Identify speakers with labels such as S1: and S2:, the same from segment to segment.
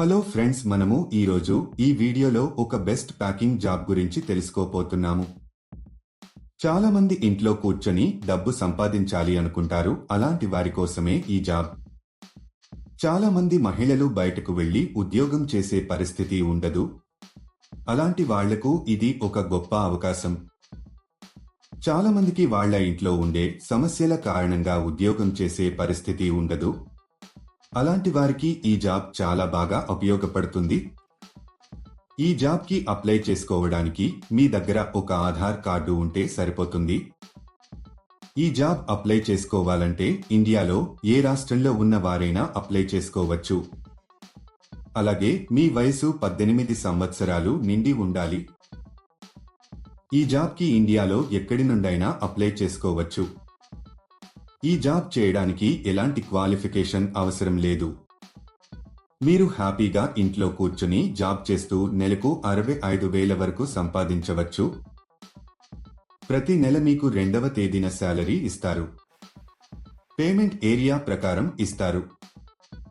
S1: Hello friends మనము ఈరోజు ఈ వీడియోలో ఒక బెస్ట్ ప్యాకింగ్ జాబ్ గురించి తెలుసుకోపోతున్నాము చాలా మంది ఇంట్లో కూర్చొని డబ్బు సంపాదించాలి అనుకుంటారు అలాంటి వారి కోసమే ఈ జాబ్. చాలా మంది మహిళలు బయటకు వెళ్ళి ఉద్యోగం చేసే పరిస్థితి ఉండదు. అలాంటి వాళ్ళకు ఇది ఒక గొప్ప అవకాశం. చాలా మందికి వాళ్ళ ఇంట్లో ఉండే సమస్యల కారణంగా ఉద్యోగం చేసే పరిస్థితి ఉండదు. అలాంటి వారికి ఈ జాబ్ చాలా బాగా ఉపయోగపడుతుంది. ఈ జాబ్కి అప్లై చేసుకోవడానికి మీ దగ్గర ఒక ఆధార్ కార్డు ఉంటే సరిపోతుంది. ఈ జాబ్ అప్లై చేసుకోవాలంటే ఇండియాలో ఏ రాష్ట్రంలో ఉన్న వారైనా అప్లై చేసుకోవచ్చు. అలాగే మీ వయసు పద్దెనిమిది సంవత్సరాలు నిండి ఉండాలి. ఈ జాబ్కి ఇండియాలో ఎక్కడి నుండైనా అప్లై చేసుకోవచ్చు. ఈ జాబ్ చేయడానికి ఎలాంటి క్వాలిఫికేషన్ అవసరం లేదు. మీరు హ్యాపీగా ఇంట్లో కూర్చుని జాబ్ చేస్తూ నెలకు అరవై ఐదు వేల వరకు సంపాదించవచ్చు. ప్రతి నెల మీకు రెండవ తేదీన శాలరీ ఇస్తారు. పేమెంట్ ఏరియా ప్రకారం ఇస్తారు.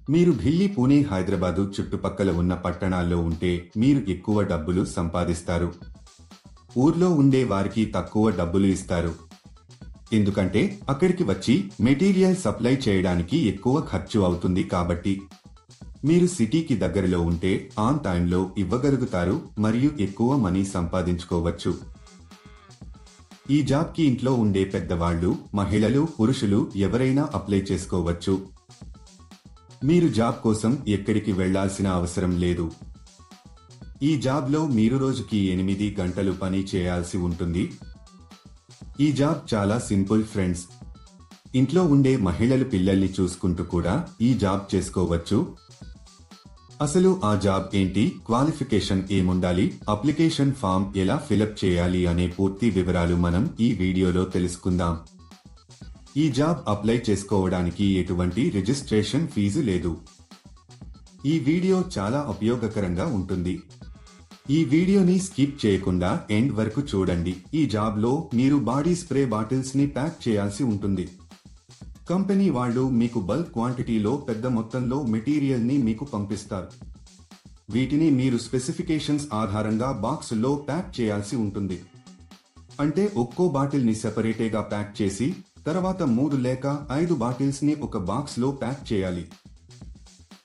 S1: మీరు ఢిల్లీ పూణే హైదరాబాదు చుట్టుపక్కల ఉన్న పట్టణాల్లో ఉంటే మీరు ఎక్కువ డబ్బులు సంపాదిస్తారు. ఊర్లో ఉండే వారికి తక్కువ డబ్బులు ఇస్తారు. ఎందుకంటే అక్కడికి వచ్చి మెటీరియల్ సప్లై చేయడానికి ఎక్కువ ఖర్చు అవుతుంది కాబట్టి. మీరు సిటీకి దగ్గరలో ఉంటే ఆన్ టైంలో ఇవ్వగలుగుతారు మరియు ఎక్కువ మనీ సంపాదించుకోవచ్చు. ఈ జాబ్కి ఇంట్లో ఉండే పెద్దవాళ్ళు మహిళలు పురుషులు ఎవరైనా అప్లై చేసుకోవచ్చు. మీరు జాబ్ కోసం ఎక్కడికి వెళ్ళాల్సిన అవసరం లేదు. ఈ జాబ్లో మీరు రోజుకి ఎనిమిది గంటలు పని చేయాల్సి ఉంటుంది. ఈ జాబ్ చాలా సింపుల్ ఫ్రెండ్స్. ఇంట్లో ఉండే మహిళలు పిల్లల్ని చూసుకుంటూ కూడా ఈ జాబ్ చేసుకోవచ్చు. అసలు ఆ జాబ్ ఏంటి? క్వాలిఫికేషన్ ఏముండాలి? అప్లికేషన్ ఫామ్ ఎలా ఫిలప్ చేయాలి అనే పూర్తి వివరాలు మనం ఈ వీడియోలో తెలుసుకుందాం. ఈ జాబ్ అప్లై చేసుకోవడానికి ఎటువంటి రిజిస్ట్రేషన్ ఫీజు లేదు. ఈ వీడియో చాలా ఉపయోగకరంగా ఉంటుంది. ఈ వీడియోని స్కిప్ చేయకుండా ఎండ్ వరకు చూడండి. ఈ జాబ్లో మీరు బాడీ స్ప్రే బాటిల్స్ని ప్యాక్ చేయాల్సి ఉంటుంది. కంపెనీ వాళ్ళు మీకు బల్క్ క్వాంటిటీలో పెద్ద మొత్తంలో మెటీరియల్ని మీకు పంపిస్తారు. వీటిని మీరు స్పెసిఫికేషన్స్ ఆధారంగా బాక్సుల్లో ప్యాక్ చేయాల్సి ఉంటుంది. అంటే ఒక్కో బాటిల్ని సెపరేటేగా ప్యాక్ చేసి తర్వాత మూడు లేక ఐదు బాటిల్స్ని ఒక బాక్స్లో ప్యాక్ చేయాలి.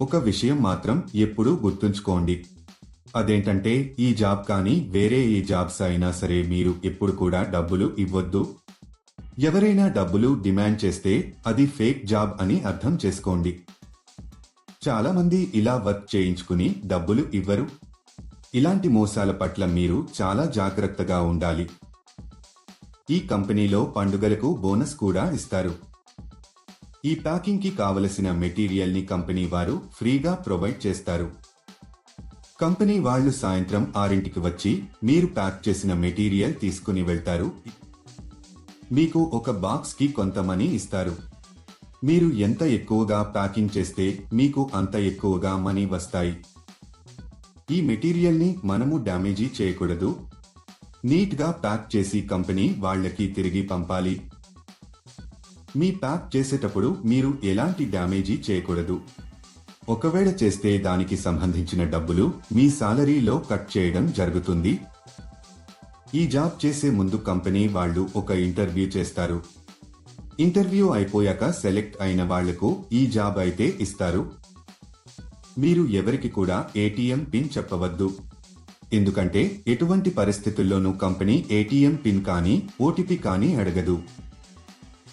S1: ఒక విషయం మాత్రం ఎప్పుడూ గుర్తుంచుకోండి. అదేంటంటే ఈ జాబ్ కానీ వేరే ఏ జాబ్స్ అయినా సరే మీరు ఎప్పుడు కూడా డబ్బులు ఇవ్వద్దు. ఎవరైనా డబ్బులు డిమాండ్ చేస్తే అది ఫేక్ జాబ్ అని అర్థం చేసుకోండి. చాలామంది ఇలా వర్క్ చేయించుకుని డబ్బులు ఇవ్వరు. ఇలాంటి మోసాల పట్ల మీరు చాలా జాగ్రత్తగా ఉండాలి. ఈ కంపెనీలో పండుగలకు బోనస్ కూడా ఇస్తారు. ఈ ప్యాకింగ్కి కావలసిన మెటీరియల్ని కంపెనీ వారు ఫ్రీగా ప్రొవైడ్ చేస్తారు. కంపెనీ వాళ్ళు సాయంత్రం ఆరింటికి వచ్చి మీరు ప్యాక్ చేసిన మెటీరియల్ తీసుకుని వెళ్తారు. మీకు ఒక బాక్స్కి కొంత మనీ ఇస్తారు. మీరు ఎంత ఎక్కువగా ప్యాకింగ్ చేస్తే మీకు అంత ఎక్కువగా మనీ వస్తాయి. ఈ మెటీరియల్ని మనము డ్యామేజీ చేయకూడదు. నీట్గా ప్యాక్ చేసి కంపెనీ వాళ్ళకి తిరిగి పంపాలి. మీ ప్యాక్ చేసేటప్పుడు మీరు ఎలాంటి డ్యామేజీ చేయకూడదు. ఒకవేళ చేస్తే దానికి సంబంధించిన డబ్బులు మీ సాలరీలో కట్ చేయడం జరుగుతుంది. ఈ జాబ్ చేసే ముందు కంపెనీ వాళ్ళు ఒక ఇంటర్వ్యూ చేస్తారు. ఇంటర్వ్యూ అయిపోయాక సెలెక్ట్ అయిన వాళ్ళకు ఈ జాబ్ అయితే ఇస్తారు. మీరు ఎవరికి కూడా ఏటీఎం పిన్ చెప్పవద్దు. ఎందుకంటే ఎటువంటి పరిస్థితుల్లోనూ కంపెనీ ఏటీఎం పిన్ కానీ ఓటీపీ కానీ అడగదు.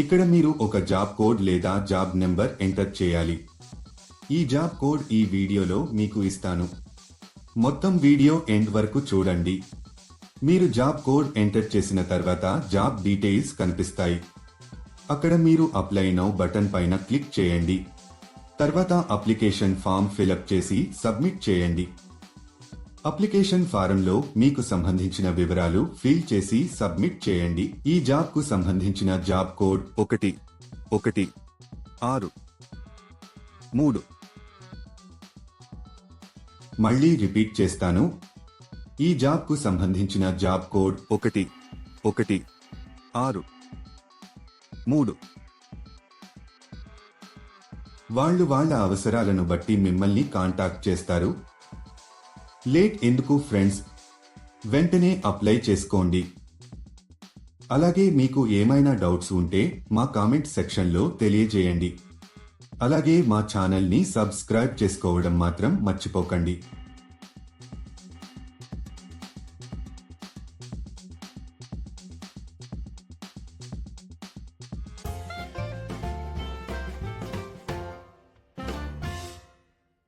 S1: ఇక్కడ మీరు ఒక జాబ్ కోడ్ లేదా జాబ్ నెంబర్ ఎంటర్ చేయాలి. ఈ జాబ్ కోడ్ ఈ వీడియోలో మీకు ఇస్తాను. మొత్తం వీడియో ఎండ్ వరకు చూడండి. మీరు జాబ్ కోడ్ ఎంటర్ చేసిన తర్వాత జాబ్ డీటెయిల్స్ కనిపిస్తాయి. అక్కడ మీరు అప్లై నౌ బటన్ పైన క్లిక్ చేయండి. తర్వాత అప్లికేషన్ ఫామ్ ఫిలప్ చేసి సబ్మిట్ చేయండి. అప్లికేషన్ ఫారంలో మీకు సంబంధించిన వివరాలు ఫిల్ చేసి సబ్మిట్ చేయండి. ఈ జాబ్కు సంబంధించిన జాబ్ కోడ్ ఒకటి ఒకటి ఆరు మూడు. మళ్ళీ రిపీట్ చేస్తాను. ఈ జాబ్కు సంబంధించిన జాబ్ కోడ్ ఒకటి ఒకటి ఆరు మూడు. వాళ్ళు వాళ్ళ అవసరాలను బట్టి మిమ్మల్ని కాంటాక్ట్ చేస్తారు. లేట్ ఎందుకు ఫ్రెండ్స్? వెంటనే అప్లై చేసుకోండి. అలాగే మీకు ఏమైనా డౌట్స్ ఉంటే మా కామెంట్ సెక్షన్లో తెలియజేయండి. అలాగే మా ఛానల్ని సబ్స్క్రైబ్ చేసుకోవడం మాత్రం మర్చిపోకండి.